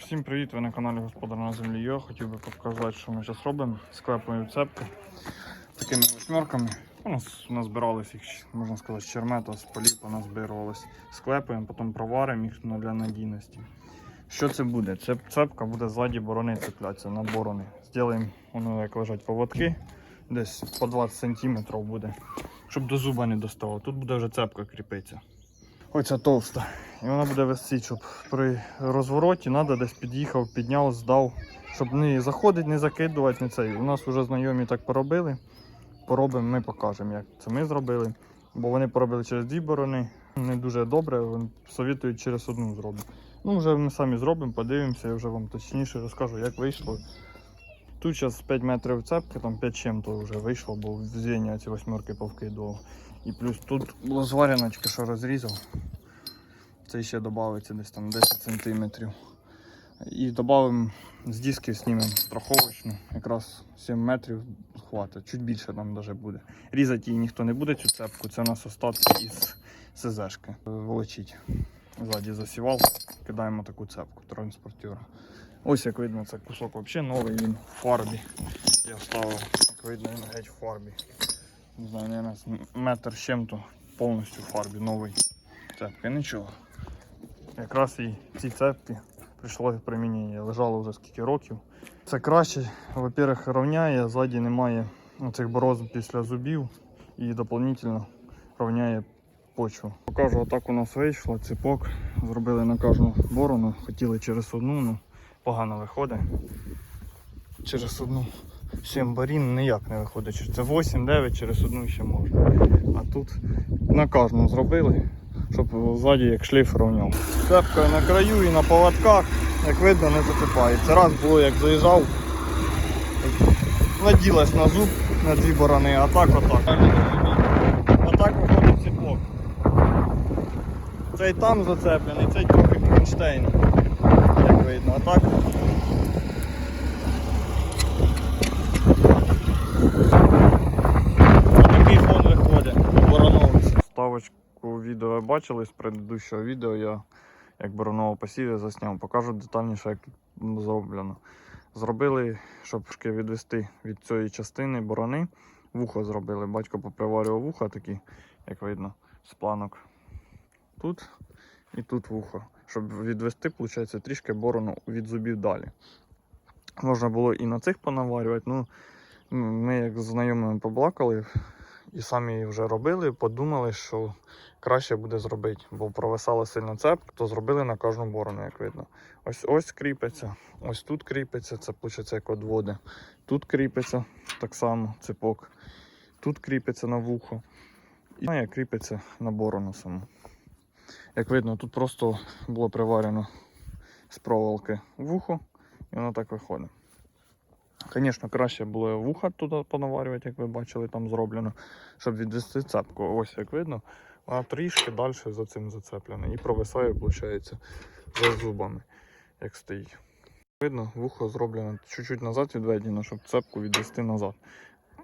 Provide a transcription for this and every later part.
Всім привіт! Ви на каналі Господар на землі. Я хотів би показати, що ми зараз робимо. Склепуємо цепки такими восьмерками. У нас назбирались їх, можна сказати, з чермета, з поліпа назбирувалось. Склепуємо, потім проваримо їх для надійності. Що це буде? Це цепка буде ззаді борони цеплятися на борони. Зробимо воно як лежать поводки, десь по 20 см буде, щоб до зуба не доставало. Тут буде вже цепка кріпитися. Оця товста. І вона буде висіти, щоб при розвороті треба десь під'їхав, підняв, здав, щоб не заходить, не закидувати, не цей. У нас вже знайомі так поробили. Поробимо, ми покажемо, як це ми зробили. Бо вони поробили через дві борони. Не дуже добре, вони совітують через одну зробити. Ну, вже ми самі зробимо, подивимося, я вже вам точніше розкажу, як вийшло. Тут зараз 5 метрів цепки, там 5 чим-то вже вийшло, бо в зіння ці восьмерки повкидував. І плюс тут було зваряночки, що розрізав. Це ще додається десь там 10 см. І додамо з диски знімемо страховочну, якраз 7 метрів хватить, чуть більше там навіть буде. Різати її ніхто не буде цю цепку, це у нас остатки із СЗшки. Волочить. Ззаді засівал, кидаємо таку цепку транспортера. Ось як видно, це кусок взагалі новий, він в фарбі. Я вставив, як видно, він геть в фарбі. Не знаю, наверное, метр з чим-то повністю в фарбі новий. Цепки, нічого. Якраз і ці цепки прийшло примінення. Лежало вже скільки років. Це краще, во-первых, рівняє, ззаді немає цих борозн після зубів і доповнительно рівняє почву. Покажу, отак у нас вийшло, ціпок. Зробили на кожну борону, хотіли через одну, ну погано виходить. Через одну 7 барін ніяк не виходить. Це 8-9 через одну ще можна. А тут на кожну зробили, щоб ззаді як шлейф рівняв. Цепкою на краю і на поводках, як видно, не зацепається. Раз було як заїжджав, наділась на зуб на дві борони, а так отак. А так виходить цепок. Цей там зацеплений, цей трохи кронштейн. Як видно, а так. Бачили з предыдущого відео. Я як боронового посів'я засняв. Покажу детальніше, як зроблено. Зробили, щоб відвести від цієї частини борони. Вухо зробили. Батько поприварював вуха такі, як видно, з планок. Тут і тут вухо. Щоб відвести, виходить, трішки борону від зубів далі. Можна було і на цих понаварювати. Ну, ми як з знайомими поблакали і самі вже робили, подумали, що краще буде зробити, бо провисала сильно цепка, то зробили на кожну борону, як видно. Ось ось кріпиться, ось тут кріпиться, це виходить як одводи. Тут кріпиться так само цепок, тут кріпиться на вухо. І кріпиться на борону саму. Як видно, тут просто було приварено з проволоки вухо, і воно так виходить. Звісно, краще було вуха туди понаварювати, як ви бачили, там зроблено, щоб відвести цепку. Ось як видно, вона трішки далі за цим зацеплена і провисає, виходить, за зубами, як стоїть. Видно, вухо зроблено чуть-чуть назад відведено, щоб цепку відвести назад.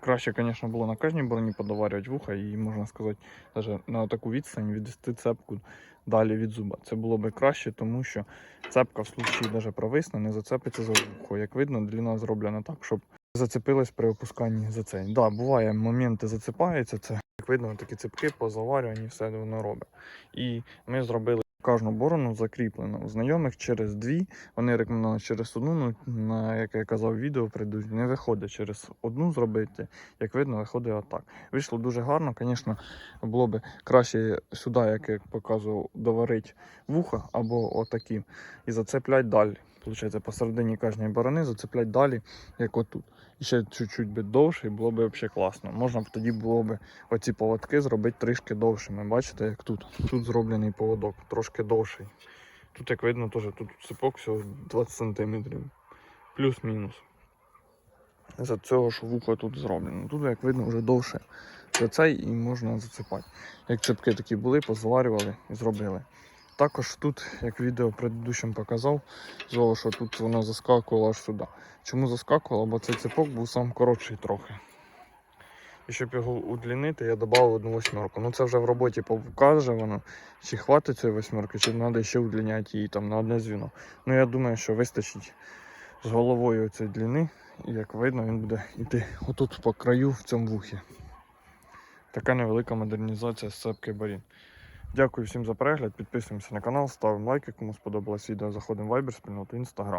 Краще, звісно, було на кожній броні подоварювати вуха і, можна сказати, навіть на таку відстань відвести цепку далі від зуба. Це було би краще, тому що цепка в случаї навіть провисне, не зацепиться за вухо. Як видно, длина зроблена так, щоб зацепилась при опусканні за цей. Да, буває, моменти зацепаються, це як видно, такі цепки по заварюванні, все воно робить. І ми зробили кожну борону закріплено у знайомих через дві. Вони рекомендували через одну, ну, як я казав, відео прийдуть, не виходить через одну зробити. Як видно, виходить отак. Вийшло дуже гарно, звісно, було б краще сюди, як я показував, доварити вуха або отакі і зацеплять далі. Получається, посередині кожної борони зацеплять далі, як отут. І ще чуть-чуть би довше, і було б взагалі класно. Можна б тоді було б оці поводки зробити трішки довшими. Бачите, як тут? Тут зроблений поводок, трошки довший. Тут, як видно, теж тут цепок всього 20 см. Плюс-мінус. За цього, що вухо тут зроблено. Тут, як видно, вже довше за цей і можна зацепати. Як цепки такі були, позварювали і зробили. Також тут, як відео предыдущим показав, що тут воно заскакувало аж сюди. Чому заскакувало? Бо цей цепок був сам коротший трохи. І щоб його удлінити, я додав одну восьмерку. Ну це вже в роботі покаже воно, чи хватить цієї восьмерки, чи треба ще удліняти її там на одне звіно. Ну я думаю, що вистачить з головою цієї длини. І як видно, він буде йти отут по краю в цьому вухі. Така невелика модернізація сцепки барін. Дякую всім за перегляд. Підписуємося на канал, ставимо лайки, кому сподобалось відео. Заходимо в Viber, спільноту Instagram.